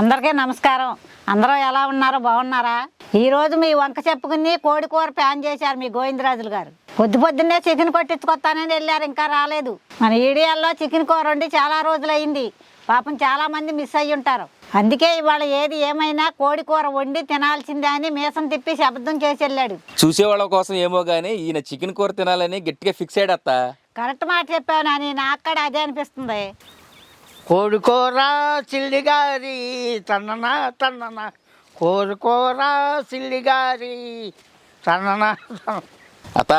అందరికీ నమస్కారం. అందరూ ఎలా ఉన్నారో? బాగున్నారా? ఈ రోజు మీ వంక చెప్పుకుని కోడి కూర ప్యాన్ చేశారు మీ గోవిందరాజులు గారు. పొద్దు పొద్దున్నే చికెన్ కొట్టించుకొస్తానని వెళ్ళారు ఇంకా రాలేదు. మన ఈడియాల్లో చికెన్ కూర వండి చాలా రోజులైంది పాపం చాలా మంది మిస్ అయ్యి ఉంటారు. అందుకే ఇవాళ ఏది ఏమైనా కోడి కూర వండి తినాల్సిందే అని మీసం తిప్పి శబ్దం చేసి వెళ్ళాడు. చూసేవాళ్ళ కోసం ఏమో గానీ ఈయన చికెన్ కూర తినాలని గట్టిగా ఫిక్స్ అయ్యాడు అత్త కరెక్ట్ మాట చెప్పావు నాని. నాకు కూడా అదే అనిపిస్తుంది. కోడుకోర సిల్లిగారి తన్నన తన్నన. కోరుకోర సిల్లిగారి తన్నన తన్నన. అత్త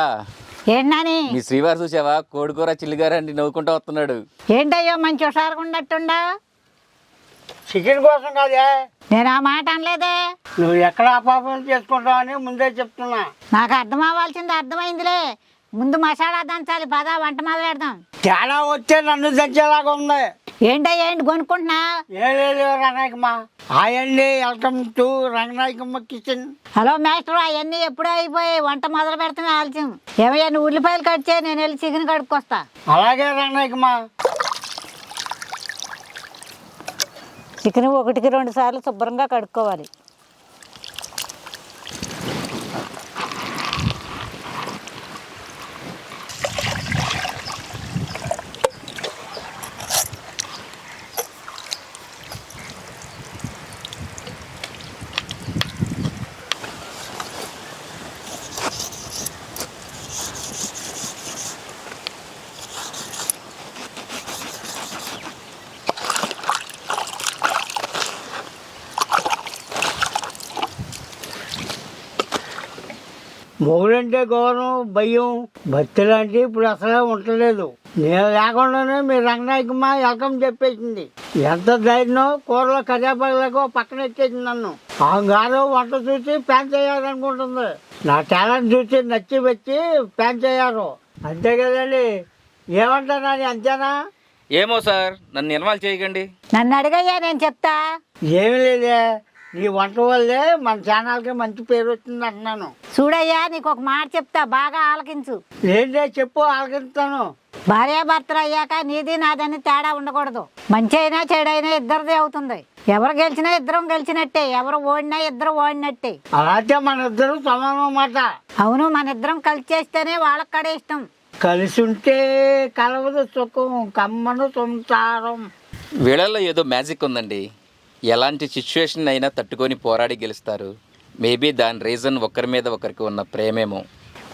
ఏంటి నాని? మీ శ్రీవారు చూసావా? కోడికూర చిల్లిగారు అని నవ్వుకుంటూ వస్తున్నాడు. ఏంటయ్యో మంచి హుషారుగా ఉన్నట్టుండా? చికెన్ కోసం కాదే. నేను ఆ మాట అనలేదే. నువ్వు ఎక్కడ అపాపం చేసుకుంటావని ముందే చెప్తున్నా. నాకు అర్థం అవ్వాల్సింది అర్థమైందిలే. ముందు మసాలా దంచాలి పద వంట మొదలు పెడదాం. తేడా వస్తే నన్ను దంచేలాగా ఉంది. ఏంటయ్యా ఏంటి కొనుక్కుంటున్నా? ఏ లేదు రంగనాయకమ్మ హాయండి welcome to Ranganayakamma kitchen. Hello master అవన్నీ ఎప్పుడో అయిపోయాయి. వంట మొదలు పెడతామే ఆలస్యం. ఏమయ్యా నువ్వు ఉల్లిపాయలు కట్ చేయి నేను వెళ్ళి చికెన్ కడుక్కొస్తా. అలాగే రంగనాయకమ్మ చికెన్ ఒకటికి రెండు సార్లు శుభ్రంగా కడుక్కోవాలి. మొగుడంటే గౌరవం భయం భక్తులు అంటే ఇప్పుడు అసలే ఉండలేదు. నేను లేకుండానే మీ రంగనాయకమ్మ వెల్కమ్ చెప్పేసింది. ఎంత ధైర్యం కూరలో కరివేపాకులకు పక్కన ఎట్టేసింది నన్ను. ఆ గారు వంట చూసి ప్యాన్ చేయాలనుకుంటుంది. నా టాలెంట్ చూసి నచ్చి వచ్చి ప్యాన్ చేయారు. అంతే కదండి. ఏమంటారు నాని అంతేనా? ఏమో సార్ నన్ను ఇన్వాల్వ్ చేయకండి. నన్ను అడిగయ్యా నేను చెప్తా. ఏమి లేదే. నీ వంట వల్లే మన ఛానల్కి మంచి పేరు వచ్చింది అంటున్నాను. చూడయ్యా నీకు ఒక మాట చెప్తా బాగా ఆలకించు. ఏంటో చెప్పు ఆలకిస్తాను. భార్యాభర్తలు అయ్యాక నీది నాదని తేడా ఉండకూడదు. మంచి అయినా చెడైనా ఇద్దరిదే అవుతుంది. ఎవరు గెలిచినా ఇద్దరం గెలిచినట్టే ఎవరు ఓడినా ఇద్దరు ఓడినట్టే. అలాగే మన ఇద్దరు సమానం మాట అవును మన ఇద్దరం కలిసి చేస్తేనే వాళ్ళకి కూడా ఇష్టం. కలిసి ఉంటే కలవదు సుఖం కమ్మను సంసారం. వీళ్ళల్లో ఏదో మ్యాజిక్ ఉందండి. ఎలాంటి సిచ్యువేషన్ అయినా తట్టుకొని పోరాడి గెలుస్తారు. మేబీ దాని రీజన్ ఒకరి మీద ఒకరికి ఉన్న ప్రేమేమో.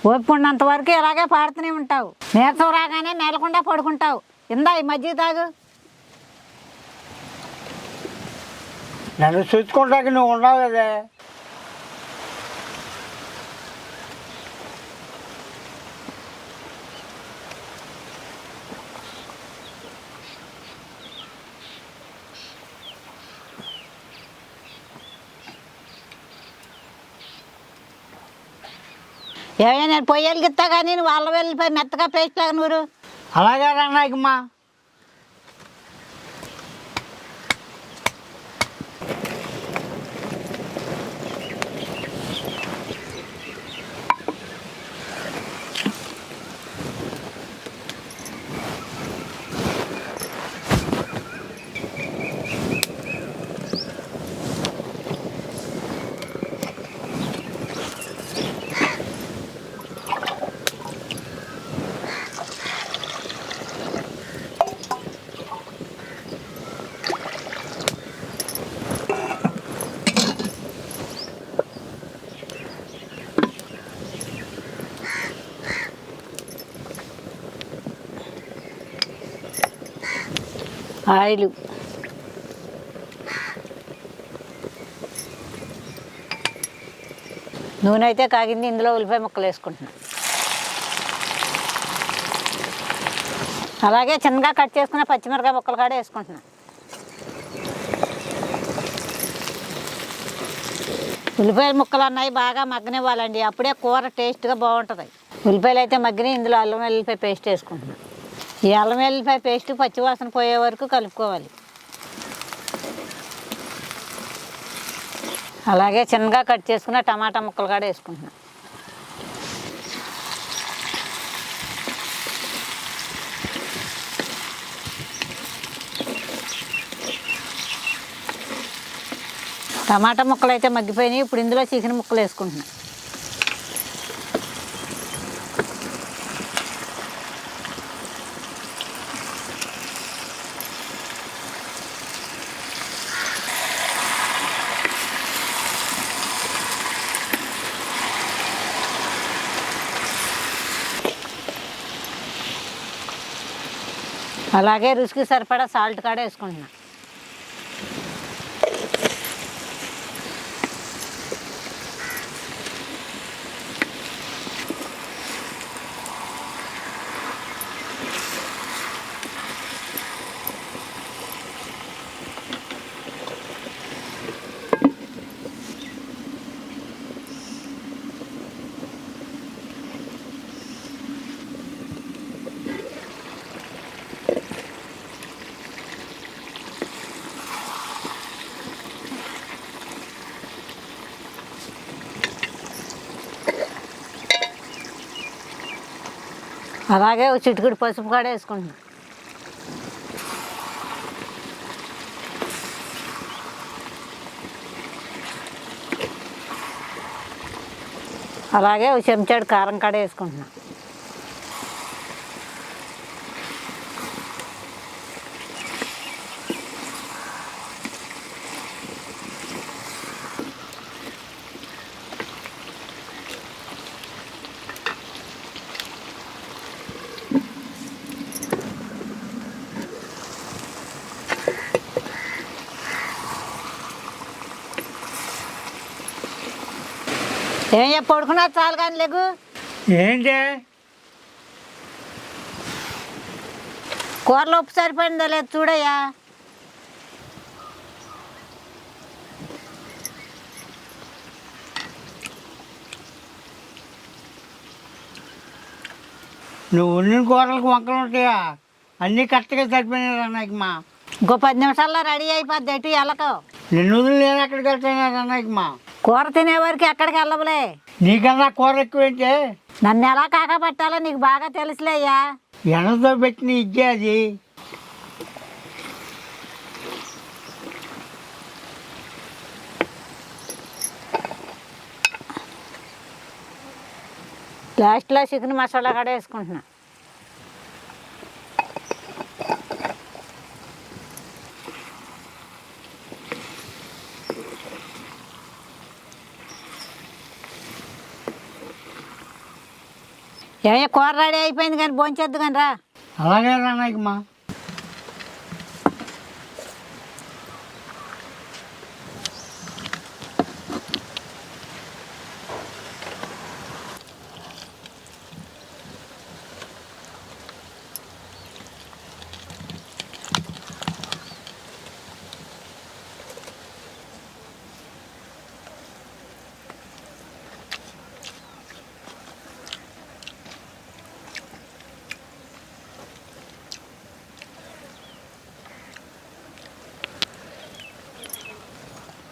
ఓపిక ఉన్నంత వరకు ఇలాగే పాడుతూనే ఉంటావు. నీరసం రాగానే మేలకుండా పడుకుంటావు. ఇందా ఈ మజ్జిగ తాగు. నన్ను చూసుకుంటాక నువ్వు ఉండవు కదే. ఏమైనా నేను పొయ్యలకి ఇస్తా కానీ నువ్వు వెళ్ళిపోయి మెత్తగా పేస్ట్ లాగా అలాగే రంగాయకమ్మా ఆయిల్ నూనె అయితే కాగింది ఇందులో ఉల్లిపాయ ముక్కలు వేసుకుంటున్నా. అలాగే చిన్నగా కట్ చేసుకున్న పచ్చిమిరకాయ ముక్కలు కూడా వేసుకుంటున్నా. ఉల్లిపాయల ముక్కలు అన్నాయి బాగా మగ్గనివ్వాలండి. అప్పుడే కూర టేస్ట్గా బాగుంటుంది. ఉల్లిపాయలు అయితే మగ్గినాయి ఇందులో అల్లం వెల్లిపాయ పేస్ట్ వేసుకుంటున్నాను ఈ వెల్లిపాయ పేస్ట్ పచ్చివాసన పోయే వరకు కలుపుకోవాలి. అలాగే చిన్నగా కట్ చేసుకున్న టమాటా ముక్కలు కూడా వేసుకుంటున్నాను టమాటా ముక్కలు అయితే మగ్గిపోయినాయి. ఇప్పుడు ఇందులో చికెన్ ముక్కలు వేసుకుంటున్నాను అలాగే రుచికి సరిపడా సాల్ట్ కాడ వేసుకుంటున్నాను అలాగే ఒక చిటికెడు పసుపు కాడ వేసుకుంటున్నా. అలాగే ఒక చెంచాడు కారం కాడ వేసుకుంటున్నా. ఏం పడుకున్నా చాలు కానీ లేకు. ఏంటి? కూరలో ఉప్పు సరిపోయిందో లేదు చూడయ్యా. నువ్వు వండిన కూరలకు వంకలు ఉంటాయా? అన్నీ కరెక్ట్గా సరిపోయినాయి అన్నయ్యకి మా. ఇంకో పది నిమిషాల్లో రెడీ అయిపోద్ది ఎటు ఎలకో నిన్ను వదిలి నేను ఎక్కడికి వెళ్తాను అన్నయ్యకి మా? కూర తినేవారికి ఎక్కడికి వెళ్ళవులే నీకన్నా కూర ఎక్కువేంటే? నన్ను ఎలా కాక పెట్టాలో నీకు బాగా తెలుసులేయ్యా. ఎండతో పెట్టిన ఇచ్చే అది. లాస్ట్లో చికెన్ మసాలా కూడా వేసుకుంటున్నా. ఏమయ్య కూర రెడీ అయిపోయింది కానీ భోంచేద్దు కానీ రా. అలాగే రా నాయకమ్మా.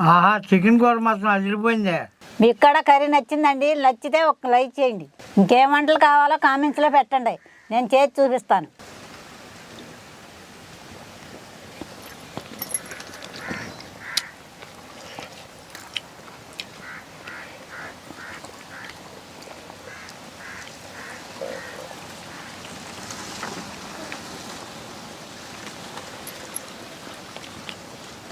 ఆహా చికెన్ కూర మాత్రం అదిరిపోయిందే. మీకు కూడా కర్రీ నచ్చిందండి నచ్చితే ఒక లైక్ చేయండి. ఇంకేం వంటలు కావాలో కామెంట్స్లో పెట్టండి. నేను చేసి చూపిస్తాను.